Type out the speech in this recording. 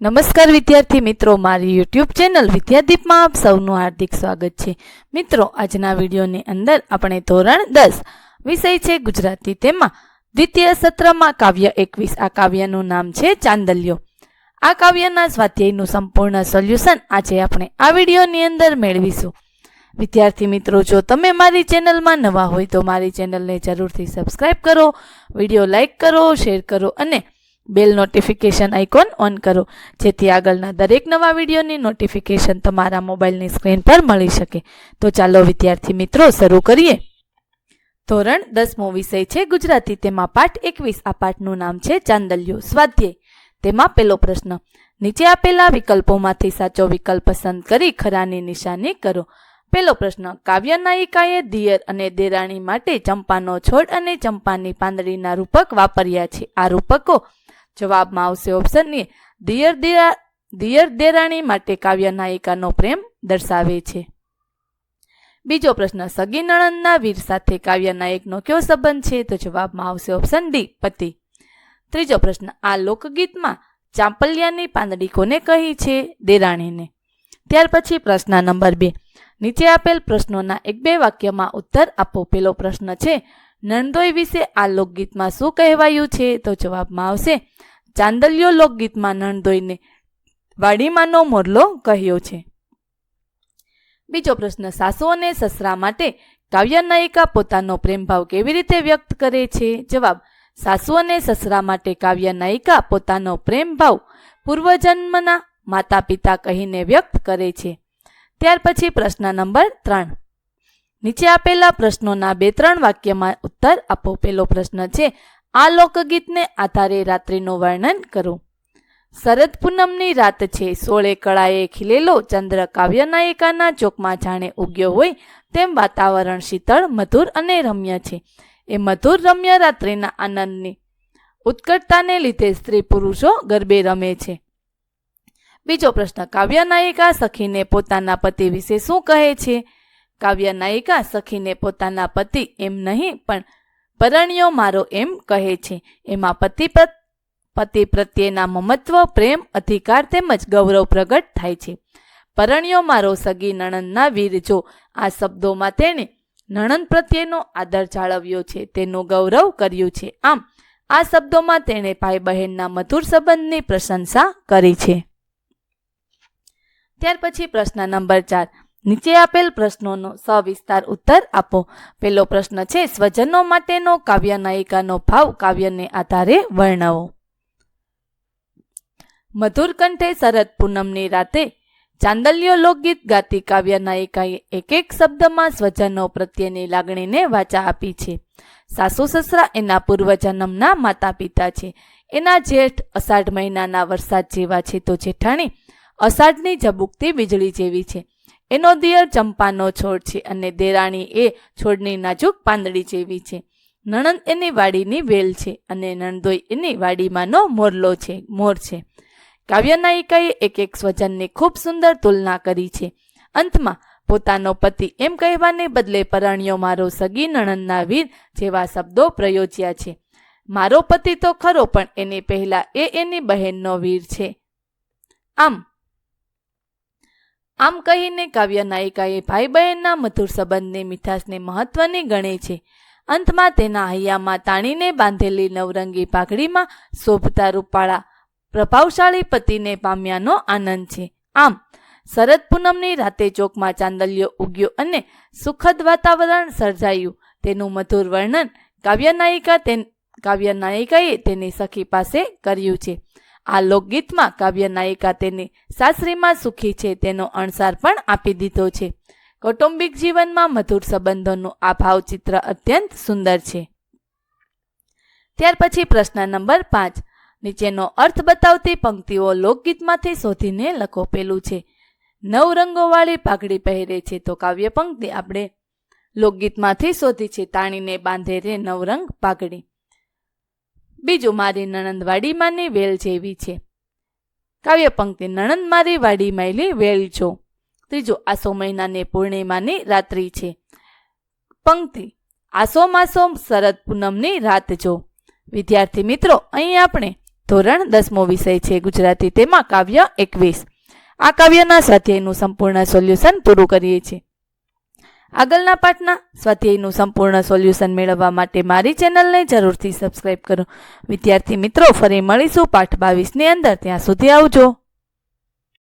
નમસ્કાર વિદ્યાર્થી મિત્રો, મારી યુટ્યુબ ચેનલ વિદ્યાદીપમાં આપ સૌનું હાર્દિક સ્વાગત છે. મિત્રો, આજના વિડીયોની અંદર આપણે ધોરણ દસ વિષય છે ગુજરાતી તેમાં. દ્વિતીય સત્રમાં કાવ્ય એકવીસ, આ કાવ્યનું નામ છે ચાંદલ્યો. આ કાવ્યના સ્વાધ્યાયનું સંપૂર્ણ સોલ્યુશન આજે આપણે આ વિડીયોની અંદર મેળવીશું. વિદ્યાર્થી મિત્રો, જો તમે મારી ચેનલમાં નવા હોય તો મારી ચેનલને જરૂરથી સબસ્ક્રાઈબ કરો, વીડિયો લાઇક કરો, શેર કરો અને બેલ નોટિફિકેશન આઇકોન ઓન કરો, જેથી આગળના દરેક નવા વિડીયોની નોટિફિકેશન તમારા મોબાઈલની સ્ક્રીન પર મળી શકે. તો ચાલો વિદ્યાર્થી મિત્રો, શરૂ કરીએ. ધોરણ દસમો વિષય છે ગુજરાતી, તેમાં પાઠ એકવીસ. આ પાઠનું નામ છે ચાંદલ્યો સ્વાધ્યાય. તેમાં પેલો પ્રશ્ન, નીચે આપેલા વિકલ્પોમાંથી સાચો વિકલ્પ પસંદ કરી ખરાની નિશાની કરો. પેલો પ્રશ્ન, કાવ્ય નાયિકાએ દિયર અને દેરાણી માટે ચંપાનો છોડ અને ચંપાની પાંદડીના રૂપક વાપર્યા છે. આ રૂપકો જવાબમાં આવશે ઓપ્શનની દિયર દેરા, દિયર દેરાણી માટે કાવ્ય નાયિકાનો પ્રેમ દર્શાવે છે. બીજો પ્રશ્ન, સગી નણંદના વીર સાથે કાવ્ય નાયકનો કયો સંબંધ છે? તો જવાબમાં આવશે ઓપ્શન ડી, પતિ. ત્રીજો પ્રશ્ન, આ લોકગીતમાં ચાંપલિયાની પાંદડી કોને કહી છે? દેરાણીને. ત્યાર પછી પ્રશ્ન નંબર બે, નીચે આપેલ પ્રશ્નોના એક બે વાક્યમાં ઉત્તર આપો. પેલો પ્રશ્ન છે નણદોઈ વિશે આ લોકગીતમાં શું કહેવાયું છે? તો જવાબમાં આવશે ચાંદલિયો લોકગીતમાં નણદોઈને વાડીમાંનો મોરલો કહ્યો છે. બીજો પ્રશ્ન, સાસુ અને સસરા માટે કાવ્ય નાયિકા પોતાનો પ્રેમભાવ કેવી રીતે વ્યક્ત કરે છે? જવાબ, સાસુ અને સસરા માટે કાવ્ય નાયિકા પોતાનો પ્રેમભાવ પૂર્વજન્મના માતા પિતા કહીને વ્યક્ત કરે છે. ત્યાર પછી પ્રશ્ન નંબર ત્રણ. નીચે આપેલા પ્રશ્નોના બે ત્રણ વાક્યમાં ઉત્તર આપો. પહેલો પ્રશ્ન છે આ લોકગીતને આધારે રાત્રિનું વર્ણન કરો. શરદ પૂનમની રાત છે. સોળે કળાએ ખીલેલો ચંદ્ર કાવ્ય નાયિકાના ચોકમાં જાણે ઉગ્યો હોય તેમ વાતાવરણ શીતળ, મધુર અને રમ્ય છે. એ મધુર, રમ્ય રાત્રિના આનંદની ઉત્કટતાને લીધે સ્ત્રી પુરુષો ગરબે રમે છે. બીજો પ્રશ્ન કાવ્ય નાયિકા સખીને પોતાના પતિ વિશે શું કહે છે? કાવ્ય નાયિકા સખીને પોતાના પતિ એમ નહીં, પણ પરણ્યો મારો એમ કહે છે. એમાં પતિ પતિ પ્રત્યેના મમત્વ, પ્રેમ, અધિકાર તેમજ ગૌરવ પ્રગટ થાય છે. પરણ્યો મારો સગી નણંદના વીર જો. આ શબ્દોમાં તેણે નણંદ પ્રત્યેનો આદર જાળવ્યો છે. તેનું ગૌરવ કર્યું છે. આમ, આ શબ્દોમાં તેણે ભાઈ બહેનના મધુર સંબંધની પ્રશંસા કરી છે. ત્યાર પછી પ્રશ્ન નંબર ચાર. નીચે આપેલ પ્રશ્નોનો સવિસ્તાર ઉત્તર આપો. પહેલો પ્રશ્ન છે, સ્વજનો માટેનો કાવ્ય નાયિકાનો ભાવ કાવ્યને આધારે વર્ણવો. મધુર કંઠે શરદ પૂનમની રાતે ચાંદલ્યો લોકગીત ગાતી કાવ્ય નાયિકાએ એક એક શબ્દમાં સ્વજનો પ્રત્યેની લાગણીને વાચા આપી છે. સાસુ સસરા એના પૂર્વજન્મના માતા પિતા છે. એના જેઠ અષાઢ મહિનાના વરસાદ જેવા છે તો જેઠાણી અષાઢની ઝબુકતી વીજળી જેવી છે. એનો દિયર ચંપાનો છોડ છે અને દેરાણી એ છોડની નાજુક પાંદડી જેવી છે. નણંદ એની વાડીની વેલ છે અને નણદોઈ એની વાડીમાંનો મોરલો છે, મોર છે. કાવ્ય નાયિકાએ એક એક સ્વજનની ખૂબ સુંદર તુલના કરી છે. અંતમાં પોતાનો પતિ એમ કહેવાને બદલે પરણ્યો મારો સગી નણંદના વીર જેવા શબ્દો પ્રયોજ્યા છે. મારો પતિ તો ખરો પણ એની પહેલા એ એની બહેનનો વીર છે. આમ આમ કહીને કાવ્ય નાયિકાએ ભાઈ બહેનના મધુર સંબંધને, મીઠાશને મહત્વની ગણે છે. અંતમાં તેના હૈયામાં તાણીને બાંધેલી નવરંગી પાઘડીમાં શોભતા રૂપાળા પ્રભાવશાળી પતિને પામ્યાનો આનંદ છે. આમ, શરદ પૂનમની રાતે ચોકમાં ચાંદલિયો ઉગ્યો અને સુખદ વાતાવરણ સર્જાયું. તેનું મધુર વર્ણન કાવ્ય નાયિકા તે કાવ્ય નાયિકાએ તેની સખી પાસે કર્યું છે. આ લોકગીતમાં કાવ્ય નાયિકા તેની સાસરીમાં સુખી છે તેનો અણસાર પણ આપી દીધો છે. કૌટુંબિક જીવનમાં મધુર સંબંધોનું આ ભાવચિત્ર અત્યંત સુંદર છે. ત્યાર પછી પ્રશ્ન નંબર પાંચ. નીચેનો અર્થ બતાવતી પંક્તિઓ લોકગીતમાંથી શોધીને લખો પેલું છે. નવ રંગોવાળી પાઘડી પહેરે છે તો કાવ્ય પંક્તિ આપણે લોકગીતમાંથી શોધી છે. તાણીને બાંધે રે નવરંગ પાઘડી. બીજું મારી નણંદ વાડીમાંની વેલ જેવી છે. કાવ્ય પંક્તિ, નણંદ મારી વાડી માયલી વેલ જો ત્રીજું આસો મહિનાની પૂર્ણિમાની રાત્રિ છે. પંક્તિ આસો માસો શરદ પૂનમની રાત જો વિદ્યાર્થી મિત્રો, અહીં આપણે ધોરણ દસમો વિષય છે ગુજરાતી તેમાં કાવ્ય એકવીસ. આ કાવ્યના સ્વાધ્યાયનું સંપૂર્ણ સોલ્યુશન પૂરું કરીએ છીએ. આગળના પાઠના સ્વાધ્યાયનું સંપૂર્ણ સોલ્યુશન મેળવવા માટે મારી ચેનલને જરૂરથી સબસ્ક્રાઈબ કરો. વિદ્યાર્થી મિત્રો, ફરી મળીશું પાઠ બાવીસની અંદર. ત્યાં સુધી આવજો.